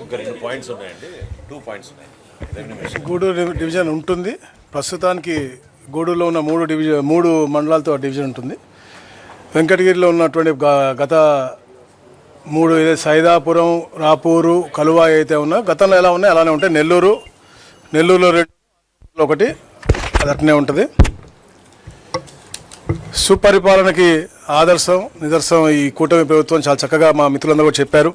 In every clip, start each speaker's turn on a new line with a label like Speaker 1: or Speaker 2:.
Speaker 1: ఇంకా రెండు పాయింట్స్ ఉన్నాయండి? టూ పాయింట్స్ ఉన్నాయి.
Speaker 2: గూడూరు డివిజన్ ఉంటుంది. ప్రస్తుతానికి గూడూరులో ఉన్న మూడు డివిజన్ మూడు మండలాలతో డివిజన్ ఉంటుంది. వెంకటగిరిలో ఉన్నటువంటి గత మూడు సైదాపురం రాపూరు కలువ అయితే ఉన్నా గతంలో ఎలా ఉన్నాయో అలానే ఉంటాయి. నెల్లూరు నెల్లూరులో రెండు ఒకటి అది అట్నే ఉంటుంది. సుపరిపాలనకి ఆదర్శం నిదర్శనం ఈ కూటమి ప్రభుత్వం చాలా చక్కగా మా మిత్రులందరూ కూడా చెప్పారు.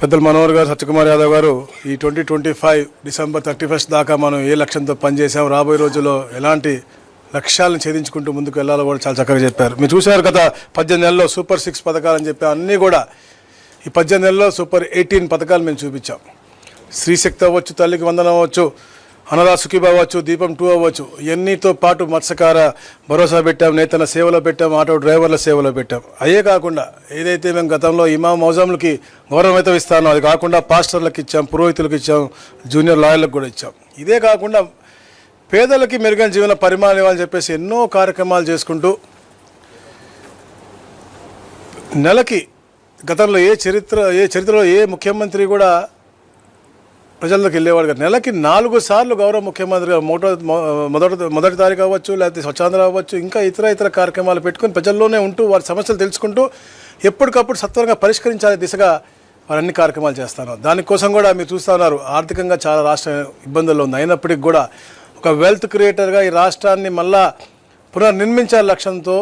Speaker 2: పెద్దలు మనోహర్ గారు సత్యకుమార్ యాదవ్ గారు ఈ twenty twenty five December thirty first దాకా మనం ఏ లక్ష్యంతో పనిచేసాం రాబోయే రోజుల్లో ఎలాంటి లక్ష్యాలను ఛేదించుకుంటూ ముందుకు వెళ్ళాలో కూడా చాలా చక్కగా చెప్పారు. మీరు చూశారు గత పద్దెనిమిది నెలల్లో సూపర్ సిక్స్ పథకాలని చెప్పి అన్నీ కూడా. ఈ పద్దెనిమిది నెలల్లో సూపర్ ఎయిటీన్ పథకాలు మేము చూపించాం. స్త్రీశక్తి అవ్వచ్చు తల్లికి వందనం అవ్వచ్చు అనరా సుఖీబ్ అవ్వచ్చు దీపం టూ అవ్వచ్చు. ఎన్నితో పాటు మత్స్యకార భరోసా పెట్టాం నేతల సేవలో పెట్టాం ఆటో డ్రైవర్ల సేవలో పెట్టాం. అయ్యే కాకుండా ఏదైతే మేము గతంలో ఇమాం గౌరవం గౌరవమైతే ఇస్తానో అది కాకుండా పాస్టర్లకు ఇచ్చాం పురోహితులకు ఇచ్చాం జూనియర్ లాయర్లకు కూడా ఇచ్చాం. ఇదే కాకుండా పేదలకి మెరుగైన జీవన పరిమాణం ఇవ్వాలని చెప్పేసి ఎన్నో కార్యక్రమాలు చేసుకుంటూ నెలకి గతంలో ఏ చరిత్ర ఏ చరిత్రలో ఏ ముఖ్యమంత్రి కూడా ప్రజల్లోకి వెళ్ళేవాడు కాదు. నెలకి నాలుగు సార్లు గౌరవ ముఖ్యమంత్రిగా మొదట మొదటి మొదటి తారీఖు అవ్వచ్చు లేకపోతే స్వచ్ఛాంధ్ర అవ్వచ్చు ఇంకా ఇతర ఇతర కార్యక్రమాలు పెట్టుకొని ప్రజల్లోనే ఉంటూ వారి సమస్యలు తెలుసుకుంటూ ఎప్పటికప్పుడు సత్వరంగా పరిష్కరించాలి దిశగా వారు అన్ని కార్యక్రమాలు చేస్తున్నారు దానికోసం కూడా మీరు చూస్తూ ఉన్నారు ఆర్థికంగా చాలా రాష్ట్రం ఇబ్బందుల్లో ఉంది. అయినప్పటికీ కూడా ఒక వెల్త్ క్రియేటర్గా ఈ రాష్ట్రాన్ని మళ్ళా పునర్నిర్మించాల లక్ష్యంతో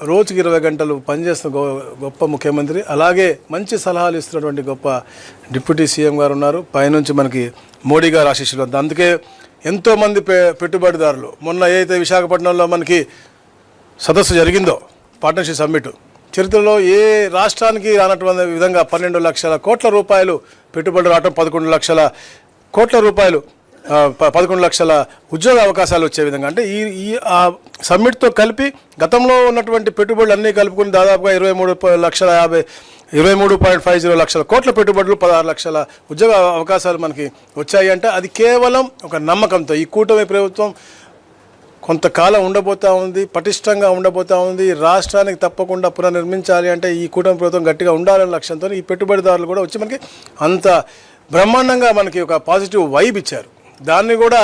Speaker 2: రోజుకి ఇరవై గంటలు పనిచేస్తున్న గొ- గొప్ప ముఖ్యమంత్రి అలాగే మంచి సలహాలు ఇస్తున్నటువంటి గొప్ప డిప్యూటీ సీఎం గారు ఉన్నారు. పైనుంచి మనకి మోడీ గారు ఆశీస్సులు ఉంది అందుకే ఎంతోమంది పె పెట్టుబడిదారులు మొన్న ఏదైతే విశాఖపట్నంలో మనకి సదస్సు జరిగిందో పార్ట్నర్షిప్ సమ్మిట్ చరిత్రలో ఏ రాష్ట్రానికి రానటువంటి విధంగా పన్నెండు లక్షల కోట్ల రూపాయలు పెట్టుబడి రావటం పదకొండు లక్షల కోట్ల రూపాయలు పదకొండు లక్షల ఉద్యోగ అవకాశాలు వచ్చే విధంగా. అంటే ఈ ఈ ఆ సమ్మిట్తో కలిపి గతంలో ఉన్నటువంటి పెట్టుబడులు అన్నీ కలుపుకుని దాదాపుగా ఇరవై మూడు లక్షల యాభై ఇరవై మూడు పాయింట్ ఫైవ్ జీరో లక్షల కోట్ల పెట్టుబడులు పదహారు లక్షల ఉద్యోగ అవకాశాలు మనకి వచ్చాయి. అంటే అది కేవలం ఒక నమ్మకంతో ఈ కూటమి ప్రభుత్వం కొంతకాలం ఉండబోతా ఉంది పటిష్టంగా ఉండబోతా ఉంది. ఈ రాష్ట్రానికి తప్పకుండా పునర్నిర్మించాలి అంటే ఈ కూటమి ప్రభుత్వం గట్టిగా ఉండాలనే లక్ష్యంతో ఈ పెట్టుబడిదారులు కూడా వచ్చి మనకి అంత బ్రహ్మాండంగా మనకి ఒక పాజిటివ్ వైబ్ ఇచ్చారు. దాన్ని కూడా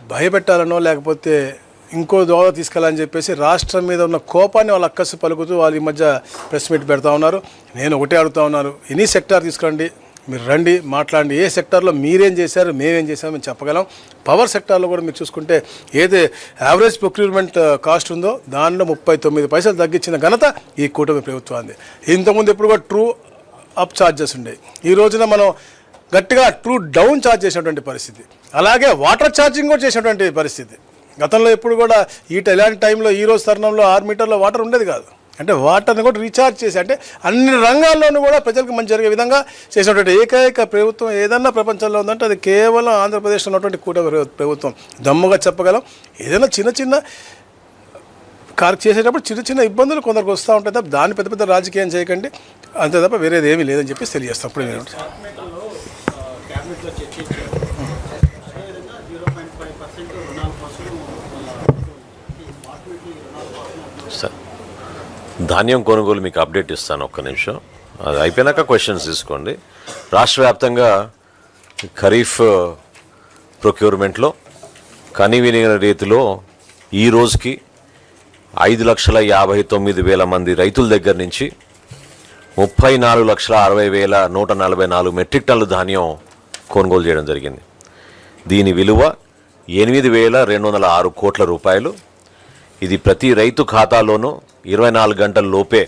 Speaker 2: భయపెట్టాలనో లేకపోతే ఇంకో దోవ తీసుకెళ్ళాలని చెప్పేసి రాష్ట్రం మీద ఉన్న కోపాన్ని వాళ్ళు అక్కసు పలుకుతూ వాళ్ళ ఈ మధ్య ప్రెస్ మీట్ పెడతా ఉన్నారు. నేను ఒకటే అడుగుతా ఉన్నాను. ఎనీ సెక్టార్ తీసుకురండి మీరు రండి మాట్లాడండి. ఏ సెక్టార్లో మీరేం చేశారు మేమేం చేశామో మేము చెప్పగలం. పవర్ సెక్టార్లో కూడా మీరు చూసుకుంటే ఏది యావరేజ్ ప్రొక్యూర్మెంట్ కాస్ట్ ఉందో దానిలో ముప్పై తొమ్మిది పైసలు తగ్గించిన ఘనత ఈ కూటమి ప్రభుత్వాన్ని ఇంతకుముందు ఎప్పుడు కూడా ట్రూ అప్ ఛార్జెస్ ఉండేవి ఈ రోజున మనం గట్టిగా ట్రూ డౌన్ ఛార్జ్ చేసినటువంటి పరిస్థితి. అలాగే వాటర్ ఛార్జింగ్ కూడా చేసినటువంటి పరిస్థితి. గతంలో ఎప్పుడు కూడా ఈ ఎలాంటి టైంలో ఈ రోజు తరుణంలో ఆరు మీటర్ల వాటర్ ఉండేది కాదు. అంటే వాటర్ని కూడా రీఛార్జ్ చేసి అంటే అన్ని రంగాల్లోనూ కూడా ప్రజలకు మంచి జరిగే విధంగా చేసినటువంటి ఏకైక ప్రభుత్వం ఏదన్నా ప్రపంచంలో ఉందంటే అది కేవలం ఆంధ్రప్రదేశ్లో ఉన్నటువంటి కూటమి ప్రభుత్వం. దమ్ముగా చెప్పగలం. ఏదైనా చిన్న చిన్న కార్ చేసేటప్పుడు చిన్న చిన్న ఇబ్బందులు కొందరికి వస్తూ ఉంటాయి తప్ప దాన్ని పెద్ద పెద్ద రాజకీయం చేయకండి. అంతే తప్ప వేరేది ఏమీ లేదని చెప్పి తెలియజేస్తాం. అప్పుడు నేను
Speaker 3: క్యాబినెట్లో చర్చించారు అదేవిధంగా జీరో పాయింట్ ఫైవ్ పర్సెంట్ రుణాల కోసం
Speaker 1: సార్ ధాన్యం కొనుగోలు మీకు అప్డేట్ ఇస్తాను ఒక్క నిమిషం. అది అయిపోయినాక క్వశ్చన్స్ తీసుకోండి. రాష్ట్ర వ్యాప్తంగా ఖరీఫ్ ప్రొక్యూర్మెంట్లో కనివిని రీతిలో ఈ రోజుకి ఐదు లక్షల యాభై తొమ్మిది వేల మంది రైతుల దగ్గర నుంచి ముప్పై నాలుగు లక్షల అరవై వేల నూట నలభై నాలుగు మెట్రిక్ టన్నుల ధాన్యం కొనుగోలు చేయడం జరిగింది. దీని విలువ ఎనిమిది వేల రెండు వందల ఆరు కోట్ల రూపాయలు. ఇది ప్రతి రైతు ఖాతాలోనూ ఇరవై నాలుగు గంటల లోపే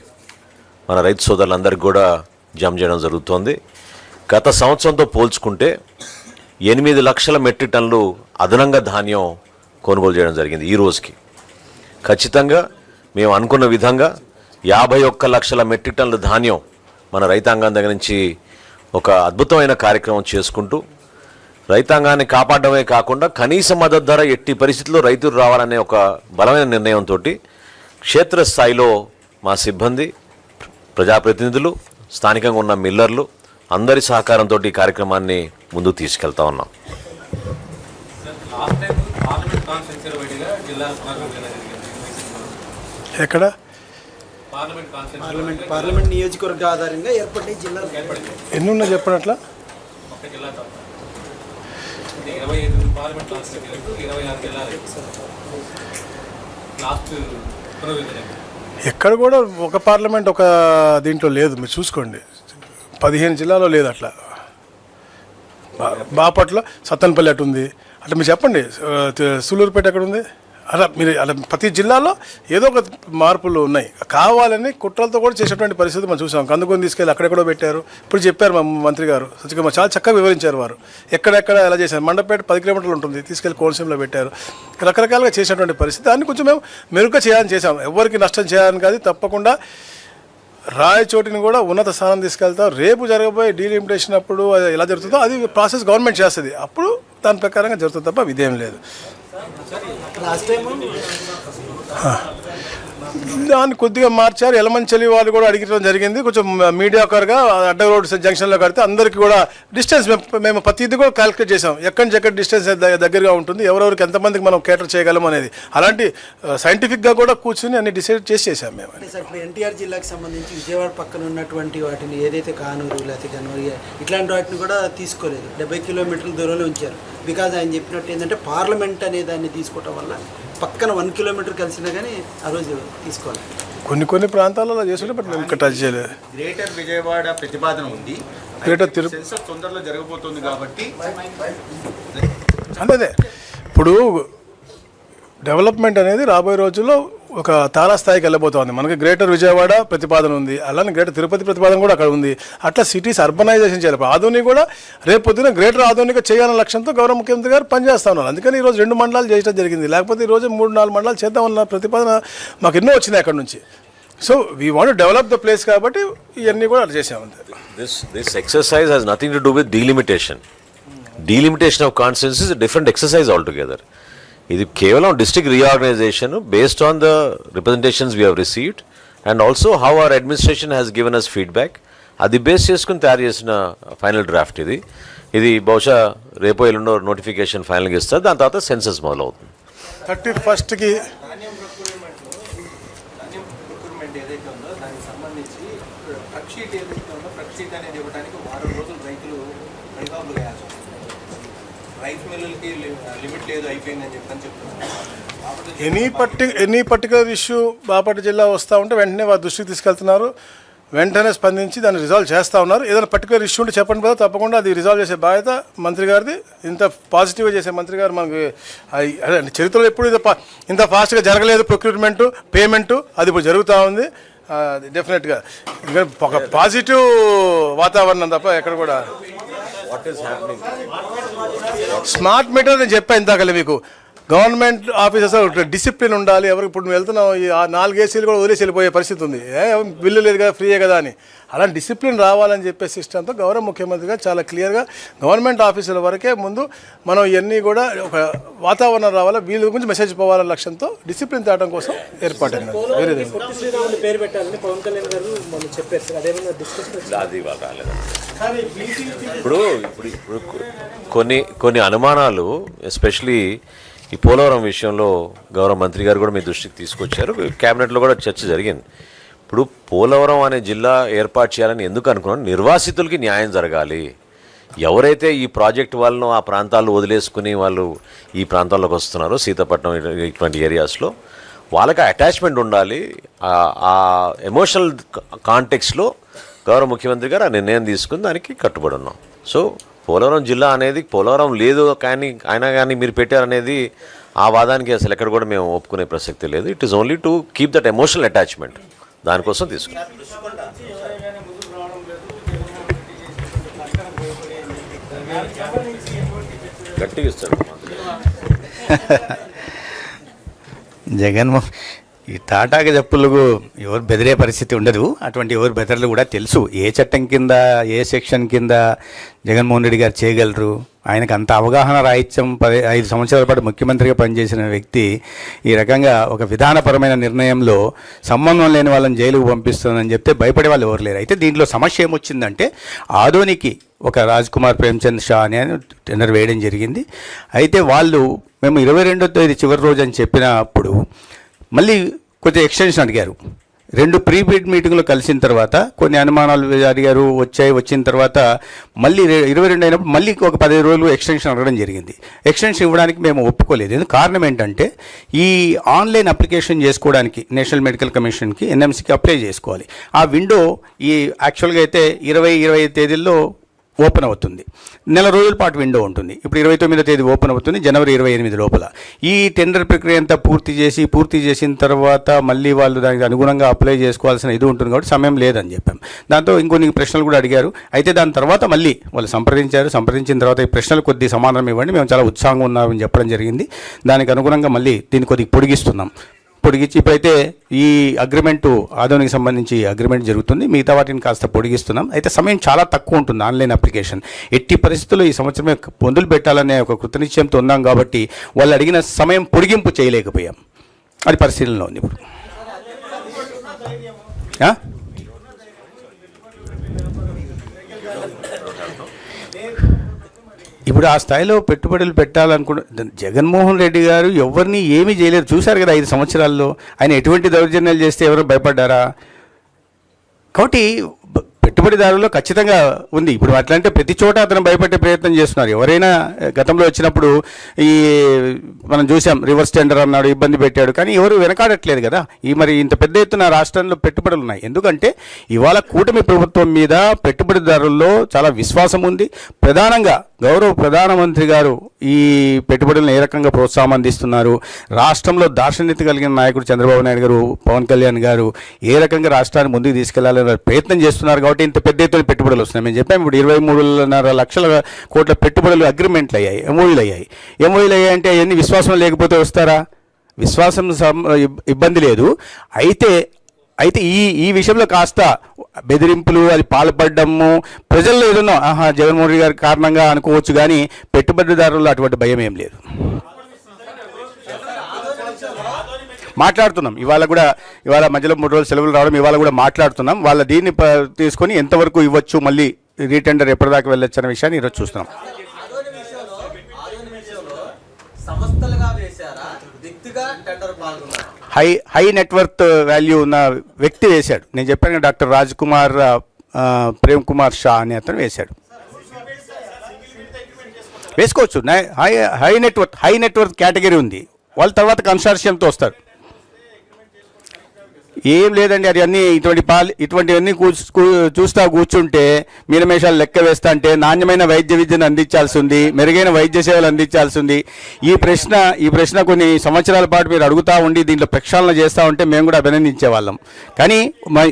Speaker 1: మన రైతు సోదరులందరికీ కూడా జమ చేయడం జరుగుతోంది. గత సంవత్సరంతో పోల్చుకుంటే ఎనిమిది లక్షల మెట్రిక్ టన్లు అదనంగా ధాన్యం కొనుగోలు చేయడం జరిగింది ఈ రోజుకి. ఖచ్చితంగా మేము అనుకున్న విధంగా యాభై ఒక్క లక్షల మెట్రిక్ టన్ల ధాన్యం మన రైతాంగం దగ్గర నుంచి ఒక అద్భుతమైన కార్యక్రమం చేసుకుంటూ రైతాంగాన్ని కాపాడమే కాకుండా కనీస మద్దతు ధర ఎట్టి పరిస్థితుల్లో రైతులు రావాలనే ఒక బలమైన నిర్ణయంతో క్షేత్రస్థాయిలో మా సిబ్బంది ప్రజాప్రతినిధులు స్థానికంగా ఉన్న మిల్లర్లు అందరి సహకారంతో ఈ కార్యక్రమాన్ని ముందుకు తీసుకెళ్తా ఉన్నాం.
Speaker 2: ఎక్కడ?
Speaker 4: పార్లమెంట్
Speaker 3: పార్లమెంట్ నియోజకవర్గ ఆధారంగా ఏర్పడే జిల్లాలు ఏర్పడింది
Speaker 2: ఎన్ని ఉన్నాయి చెప్పినట్లా?
Speaker 4: ఒక్క జిల్లా తప్ప. అంటే ఇరవై ఐదు పార్లమెంట్ కాన్స్టిట్యూన్సీలకు ఇరవై ఆరు జిల్లాలు. లాస్ట్ పునర్విధులు
Speaker 2: ఎక్కడ కూడా ఒక పార్లమెంట్ ఒక దీంట్లో లేదు. మీరు చూసుకోండి. పదిహేను జిల్లాలో లేదు అట్లా. బా- బాపట్ల సత్తెనపల్లి అటు ఉంది. అట్లా మీరు చెప్పండి. సూలూరుపేట ఎక్కడ ఉంది? అలా మీరు అలా ప్రతి జిల్లాలో ఏదో ఒక మార్పులు ఉన్నాయి. కావాలని కుట్రలతో కూడా చేసేటువంటి పరిస్థితి మనం చూసాం. కందుకొని తీసుకెళ్ళి అక్కడెక్కడో పెట్టారు. ఇప్పుడు చెప్పారు మా మంత్రి గారు సత్యకుమార్ చాలా చక్కగా వివరించారు వారు. ఎక్కడెక్కడ ఎలా చేశారు? మండపేట పది కిలోమీటర్లు ఉంటుంది. తీసుకెళ్ళి కోనసీమలో పెట్టారు. రకరకాలుగా చేసినటువంటి పరిస్థితి. దాన్ని కొంచెం మేము మెరుగ్గా చేయాలని చేసాం ఎవరికి నష్టం చేయాలని కాదు తప్పకుండా రాయచోటిని కూడా ఉన్నత స్థానం తీసుకెళ్తాం. రేపు జరగబోయే డీలిమిటేషన్ అప్పుడు అది ఎలా జరుగుతుందో అది ప్రాసెస్ గవర్నమెంట్ చేస్తుంది. అప్పుడు దాని ప్రకారంగా జరుగుతుంది తప్ప ఇదేం లేదు.
Speaker 3: లాస్ట్ టైం
Speaker 2: దాన్ని కొద్దిగా మార్చారు. ఎలమంచలి వాళ్ళు కూడా అడిగడం జరిగింది. కొంచెం మీడియాకర్గా అడ్డ రోడ్ జంక్షన్లో కడితే అందరికీ కూడా డిస్టెన్స్ మేము మేము ప్రతిదీ కూడా క్యాలిక్యులేట్ చేసాం ఎక్కడి నుంచి ఎక్కడ డిస్టెన్స్ దగ్గరగా ఉంటుంది ఎవరెవరికి ఎంతమందికి మనం కేటర్ చేయగలం అనేది. అలాంటి సైంటిఫిక్గా కూడా కూర్చుని అన్ని డిసైడ్ చేసి చేసాం మేము.
Speaker 3: ఎన్టీఆర్ జిల్లాకి సంబంధించి విజయవాడ పక్కన ఉన్నటువంటి వాటిని ఏదైతే కానూరు లేకపోతే కనూరు ఇట్లాంటి వాటిని కూడా తీసుకోలేదు. డెబ్బై కిలోమీటర్ల దూరంలో ఉంచారు. బికాజ్ ఆయన చెప్పినట్టు ఏంటంటే పార్లమెంట్ అనే దాన్ని తీసుకోవటం వల్ల పక్కన వన్ కిలోమీటర్ కలిసినా కానీ ఆ రోజు తీసుకోవాలి.
Speaker 2: కొన్ని కొన్ని ప్రాంతాలలో చేస్తుంటే బట్ మేము ఇక్కడ టచ్ చేయలేదు.
Speaker 5: గ్రేటర్ విజయవాడ ప్రతిపాదన ఉంది.
Speaker 2: గ్రేటర్ తిరు
Speaker 5: తొందరలో జరగబోతోంది కాబట్టి
Speaker 2: అంతే అదే ఇప్పుడు డెవలప్మెంట్ అనేది రాబోయే రోజుల్లో ఒక తారాస్థాయికి వెళ్ళబోతోంది. మనకి గ్రేటర్ విజయవాడ ప్రతిపాదన ఉంది. అలానే గ్రేటర్ తిరుపతి ప్రతిపాదన కూడా అక్కడ ఉంది. అట్లా సిటీస్ అర్బనైజేషన్ చేయాలి. ఆధుని ఆధునిక కూడా రేపు పొద్దున గ్రేటర్ ఆధునిక చేయాలన్న లక్ష్యంతో గౌరవ ముఖ్యమంత్రి గారు పనిచేస్తా ఉన్నారు. అందుకని ఈరోజు రెండు మండలాలు చేయడం జరిగింది. లేకపోతే ఈరోజు మూడు నాలుగు మండలాలు చేద్దామన్న ప్రతిపాదన మాకు ఎన్నో వచ్చినాయి అక్కడ నుంచి. So we want develop the place కాబట్టి ఇవన్నీ కూడా అట్లా చేసాము this
Speaker 1: this exercise exercise nothing to do with delimitation delimitation of of is different exercise altogether. ఇది కేవలం district reorganisation based on the representations we have received and also how our administration has given us feedback అది base చేసుకుని తయారు చేసిన final draft ఇది. ఇది బహుశా రేపో ఎల్లుండో నోటిఫికేషన్ ఫైనల్గా ఇస్తారు దాని తర్వాత సెన్సెస్ మొదలవుతుంది.
Speaker 2: థర్టీ ఫస్ట్కి
Speaker 6: ధాన్యం ప్రొక్యూర్మెంట్ ఏదైతే ఉందో దానికి సంబంధించి ట్రక్ షీట్ ఏదైతే ఉందో ట్రక్ షీట్ అనేది ఇవ్వడానికి వారం రోజులు రైతులు పైకాపులు వేయాల్సి వస్తుంది రైస్ మిల్లులకి లిమిట్ లేదు అయిపోయిందని చెప్పని చెప్తున్నారు. కాబట్టి
Speaker 2: any పర్టి any particular issue Bapatla జిల్లా వస్తూ ఉంటే వెంటనే వారి దృష్టికి తీసుకెళ్తున్నారు. వెంటనే స్పందించి దాన్ని రిజాల్వ్ చేస్తూ ఉన్నారు. ఏదైనా పర్టికులర్ ఇష్యూ ఉంటే చెప్పండి కదా తప్పకుండా అది రిజాల్వ్ చేసే బాధ్యత మంత్రి గారిది. ఇంత పాజిటివ్గా చేసే మంత్రి గారు మనకి చరిత్రలో ఎప్పుడు ఇంత పా- ఇంత ఫాస్ట్గా జరగలేదు ప్రొక్యూర్మెంట్ పేమెంట్ అది ఇప్పుడు జరుగుతూ ఉంది. డెఫినెట్గా ఇంకా ఒక పాజిటివ్ వాతావరణం తప్ప ఎక్కడ కూడా స్మార్ట్ మీటర్ నేను చెప్పాను ఇందాకలే మీకు. గవర్నమెంట్ ఆఫీసర్స్ డిసిప్లిన్ ఉండాలి. ఎవరికి ఇప్పుడు నువ్వు వెళ్తున్నావు ఈ ఆ నాలుగు ఏసీలు కూడా వదిలేసి వెళ్ళిపోయే పరిస్థితి ఉంది. ఏ బిల్లు లేదు కదా ఫ్రీయే కదా అని. అలాంటి డిసిప్లిన్ రావాలని చెప్పే సిస్టంతో గౌరవ ముఖ్యమంత్రి గారు చాలా క్లియర్గా గవర్నమెంట్ ఆఫీసుల వరకే ముందు మనం ఇవన్నీ కూడా ఒక వాతావరణం రావాలా వీళ్ళ గురించి మెసేజ్ పోవాలనే లక్ష్యంతో డిసిప్లిన్ తేవడం కోసం ఏర్పాటైంది
Speaker 1: ఇప్పుడు ఇప్పుడు కొన్ని కొన్ని అనుమానాలు ఎస్పెషలీ ఈ పోలవరం విషయంలో గౌరవ మంత్రి గారు కూడా మీ దృష్టికి తీసుకొచ్చారు. క్యాబినెట్లో కూడా చర్చ జరిగింది. ఇప్పుడు పోలవరం అనే జిల్లా ఏర్పాటు చేయాలని ఎందుకు అనుకున్నాను నిర్వాసితులకి న్యాయం జరగాలి. ఎవరైతే ఈ ప్రాజెక్ట్ వాళ్ళను ఆ ప్రాంతాల్లో వదిలేసుకుని వాళ్ళు ఈ ప్రాంతాల్లోకి వస్తున్నారో సీతాపట్నం ఇటువంటి ఏరియాస్లో వాళ్ళకి అటాచ్మెంట్ ఉండాలి. ఆ- ఆ ఎమోషనల్ కాంటెక్స్లో గౌరవ ముఖ్యమంత్రి గారు ఆ నిర్ణయం తీసుకుని దానికి కట్టుబడి ఉన్నాం. సో పోలవరం జిల్లా అనేది పోలవరం లేదు కానీ అయినా కానీ మీరు పెట్టారనేది ఆ వాదానికి అసలు ఎక్కడ కూడా మేము ఒప్పుకునే ప్రసక్తి లేదు. It is only to keep that emotional attachment దానికోసం తీసుకున్నాం. గట్టిగా ఇస్తాడు.
Speaker 7: జగన్మోహన్ ఈ తాటాక చెప్పులకు ఎవరు బెదిరే పరిస్థితి ఉండదు. అటువంటి ఎవరు బెదర్లు కూడా తెలుసు. ఏ చట్టం కింద ఏ సెక్షన్ కింద జగన్మోహన్ రెడ్డి గారు చేయగలరు? ఆయనకు అంత అవగాహన రాహిత్యం పది ఐదు సంవత్సరాల పాటు ముఖ్యమంత్రిగా పనిచేసిన వ్యక్తి ఈ రకంగా ఒక విధానపరమైన నిర్ణయంలో సంబంధం లేని వాళ్ళని జైలుకు పంపిస్తుందని చెప్తే భయపడే వాళ్ళు ఎవరు లేరు. అయితే దీంట్లో సమస్య ఏమొచ్చిందంటే ఆధోనికి ఒక రాజ్ కుమార్ ప్రేమ్చంద్ షా అని టెండర్ వేయడం జరిగింది. అయితే వాళ్ళు మేము ఇరవై రెండో తేదీ చివరి రోజు అని చెప్పినప్పుడు మళ్ళీ కొంచెం ఎక్స్టెన్షన్ అడిగారు. రెండు ప్రీ మీటింగ్లు కలిసిన తర్వాత కొన్ని అనుమానాలు అడిగారు వచ్చాయి వచ్చిన తర్వాత మళ్ళీ ఇరవై రెండు అయినప్పుడు మళ్ళీ ఒక పదిహేను రోజులు ఎక్స్టెన్షన్ అడగడం జరిగింది. ఎక్స్టెన్షన్ ఇవ్వడానికి మేము ఒప్పుకోలేదు. ఎందుకు? కారణం ఏంటంటే ఈ ఆన్లైన్ అప్లికేషన్ చేసుకోవడానికి నేషనల్ మెడికల్ కమిషన్కి ఎన్ఎంసీకి అప్లై చేసుకోవాలి. ఆ విండో ఈ యాక్చువల్గా అయితే ఇరవై ఇరవై తేదీల్లో ఓపెన్ అవుతుంది. నెల రోజుల పాటు విండో ఉంటుంది. ఇప్పుడు ఇరవై తొమ్మిదో తేదీ ఓపెన్ అవుతుంది జనవరి ఇరవై ఎనిమిది లోపల. ఈ టెండర్ ప్రక్రియ అంతా పూర్తి చేసి పూర్తి చేసిన తర్వాత మళ్ళీ వాళ్ళు దానికి అనుగుణంగా అప్లై చేసుకోవాల్సిన ఇది ఉంటుంది కాబట్టి సమయం లేదని చెప్పాం. దాంతో ఇంకొన్ని ప్రశ్నలు కూడా అడిగారు. అయితే దాని తర్వాత మళ్ళీ వాళ్ళు సంప్రదించారు. సంప్రదించిన తర్వాత ఈ ప్రశ్నలు కొద్ది సమాధానం ఇవ్వండి. మేము చాలా ఉత్సాహంగా ఉన్నామని చెప్పడం జరిగింది. దానికి అనుగుణంగా మళ్ళీ దీన్ని కొద్దిగా పొడిగిస్తున్నాం. పొడిగించి ఇప్పుడైతే ఈ అగ్రిమెంటు ఆదోనికి సంబంధించి అగ్రిమెంట్ జరుగుతుంది. మిగతా వాటిని కాస్త పొడిగిస్తున్నాం. అయితే సమయం చాలా తక్కువ ఉంటుంది ఆన్లైన్ అప్లికేషన్. ఎట్టి పరిస్థితుల్లో ఈ సంవత్సరమే పొందులు పెట్టాలనే ఒక కృతనిశ్చయంతో ఉన్నాం కాబట్టి వాళ్ళు అడిగిన సమయం పొడిగింపు చేయలేకపోయాం. అది పరిశీలనలో ఉంది ఇప్పుడు. ఇప్పుడు ఆ స్థాయిలో పెట్టుబడులు పెట్టాలనుకున్న జగన్మోహన్ రెడ్డి గారు ఎవరిని ఏమీ చేయలేరు. చూశారు కదా ఐదు సంవత్సరాల్లో. ఆయన ఎటువంటి దౌర్జన్యాలు చేస్తే ఎవరు భయపడ్డారా? కాబట్టి పెట్టుబడిదారుల్లో ఖచ్చితంగా ఉంది. ఇప్పుడు అట్లంటే ప్రతి చోట అతను భయపెట్టే ప్రయత్నం చేస్తున్నారు. ఎవరైనా గతంలో వచ్చినప్పుడు ఈ మనం చూసాం రివర్స్ టెండర్ అన్నాడు ఇబ్బంది పెట్టాడు. కానీ ఎవరు వెనకాడట్లేదు కదా. ఈ మరి ఇంత పెద్ద ఎత్తున రాష్ట్రంలో పెట్టుబడులు ఉన్నాయి. ఎందుకంటే ఇవాళ కూటమి ప్రభుత్వం మీద పెట్టుబడిదారుల్లో చాలా విశ్వాసం ఉంది. ప్రధానంగా గౌరవ ప్రధానమంత్రి గారు ఈ పెట్టుబడులను ఏ రకంగా ప్రోత్సాహం అందిస్తున్నారు? రాష్ట్రంలో దార్శనికత కలిగిన నాయకుడు చంద్రబాబు నాయుడు గారు పవన్ కళ్యాణ్ గారు ఏ రకంగా రాష్ట్రాన్ని ముందుకు తీసుకెళ్ళాలని ప్రయత్నం చేస్తున్నారు కాబట్టి ఇంత పెద్ద ఎత్తున పెట్టుబడులు వస్తున్నాయి. మేము చెప్పాము ఇప్పుడు ఇరవై మూడున్నర లక్షల కోట్ల పెట్టుబడులు అగ్రిమెంట్లు అయ్యాయి ఎంఓయూలు అయ్యాయి. ఎంఓయూలు అయ్యాయి అంటే అవన్నీ విశ్వాసం లేకపోతే వస్తారా? విశ్వాసం ఇబ్బంది లేదు. అయితే అయితే ఈ ఈ విషయంలో కాస్త బెదిరింపులు అది పాల్పడము ప్రజల్లో ఏదన్నా ఆహా జగన్మోహన్ రెడ్డి గారి కారణంగా అనుకోవచ్చు కానీ పెట్టుబడిదారుల్లో అటువంటి భయం ఏం లేదు. మాట్లాడుతున్నాం. ఇవాళ కూడా ఇవాళ మధ్యలో మూడు రోజులు సెలవులు రావడం ఇవాళ కూడా మాట్లాడుతున్నాం. వాళ్ళ దీన్ని తీసుకొని ఎంతవరకు ఇవ్వచ్చు మళ్ళీ రీటెండర్ ఎప్పటిదాకా వెళ్ళొచ్చు అనే విషయాన్ని ఈరోజు చూస్తున్నాం. హై హై నెట్వర్త్ వాల్యూ ఉన్న వ్యక్తి వేశాడు. నేను చెప్పాను డాక్టర్ రాజ్ కుమార్ ప్రేమ్ కుమార్ షా అనే అతను వేశాడు. వేసుకోవచ్చు. High high network high network category ఉంది. వాళ్ళ తర్వాత కన్సార్షియంతో వస్తారు. ఏం లేదండి అది అన్నీ ఇటువంటి పాలు ఇటువంటివన్నీ కూర్చు- కూ- చూస్తా కూర్చుంటే మీనమేషాలు లెక్క వేస్తా అంటే నాణ్యమైన వైద్య విద్యను అందించాల్సి ఉంది మెరుగైన వైద్య సేవలు అందించాల్సి ఉంది ఈ ప్రశ్న ఈ ప్రశ్న కొన్ని సంవత్సరాల పాటు మీరు అడుగుతా ఉండి దీంట్లో ప్రక్షాళన చేస్తూ ఉంటే మేము కూడా అభినందించే వాళ్ళం. కానీ మై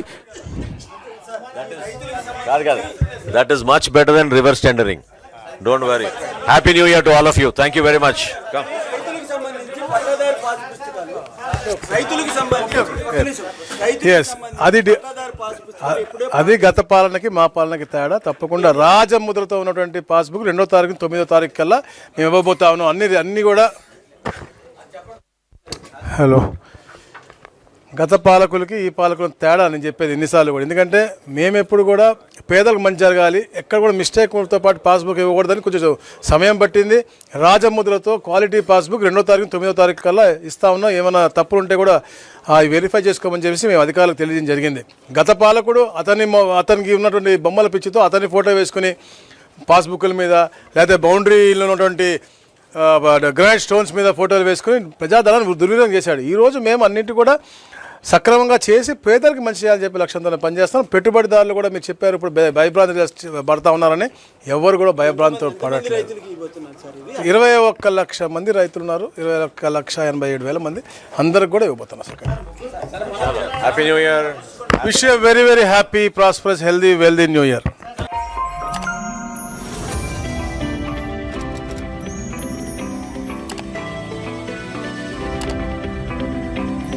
Speaker 1: కాదు కాదు. That is much better than reverse tendering don't worry happy new year to all of you thank you very much
Speaker 3: సంబంధించి.
Speaker 2: అది అది గత పాలనకి మా పాలనకి తేడా. తప్పకుండా రాజముద్రతో ఉన్నటువంటి పాస్బుక్ రెండో తారీఖు తొమ్మిదో తారీఖు కల్లా మేము ఇవ్వబోతా ఉన్నాం. అన్ని అన్ని కూడా హలో గత పాలకులకి ఈ పాలకులకు తేడా అని చెప్పేది ఎన్నిసార్లు కూడా. ఎందుకంటే మేము ఎప్పుడు కూడా పేదలకు మంచి జరగాలి ఎక్కడ కూడా మిస్టేక్తో పాటు పాస్బుక్ ఇవ్వకూడదని కొంచెం సమయం పట్టింది. రాజముద్రతో క్వాలిటీ పాస్బుక్ రెండో తారీఖు తొమ్మిదో తారీఖు కల్లా ఇస్తా ఉన్నాం ఏమైనా తప్పులు ఉంటే కూడా అవి వెరిఫై చేసుకోమని చెప్పేసి మేము అధికారులకు తెలియజేయడం జరిగింది. గత పాలకుడు అతని అతనికి ఉన్నటువంటి బొమ్మల పిచ్చితో అతని ఫోటో వేసుకుని పాస్బుక్ల మీద లేకపోతే బౌండరీలో ఉన్నటువంటి గ్రానైట్ స్టోన్స్ మీద ఫోటోలు వేసుకుని ప్రజాధనాన్ని దుర్వినియోగం చేశాడు. ఈరోజు మేము అన్నింటి కూడా సక్రమంగా చేసి పేదలకు మంచి చేయాలని చెప్పి లక్ష్యంతో పనిచేస్తాం పెట్టుబడిదారులు కూడా మీరు చెప్పారు ఇప్పుడు భయ- భయభ్రాంతి పడతా ఉన్నారని. ఎవరు కూడా భయభ్రాంతి పడట్లేదు. ఇరవై ఒక్క లక్ష మంది రైతులు ఉన్నారు. ఇరవై ఒక్క లక్ష ఎనభై ఏడు వేల మంది అందరికి కూడా ఇవ్వబోతున్నారు sir
Speaker 1: happy new year
Speaker 2: wish very very happy prosperous healthy wealthy new year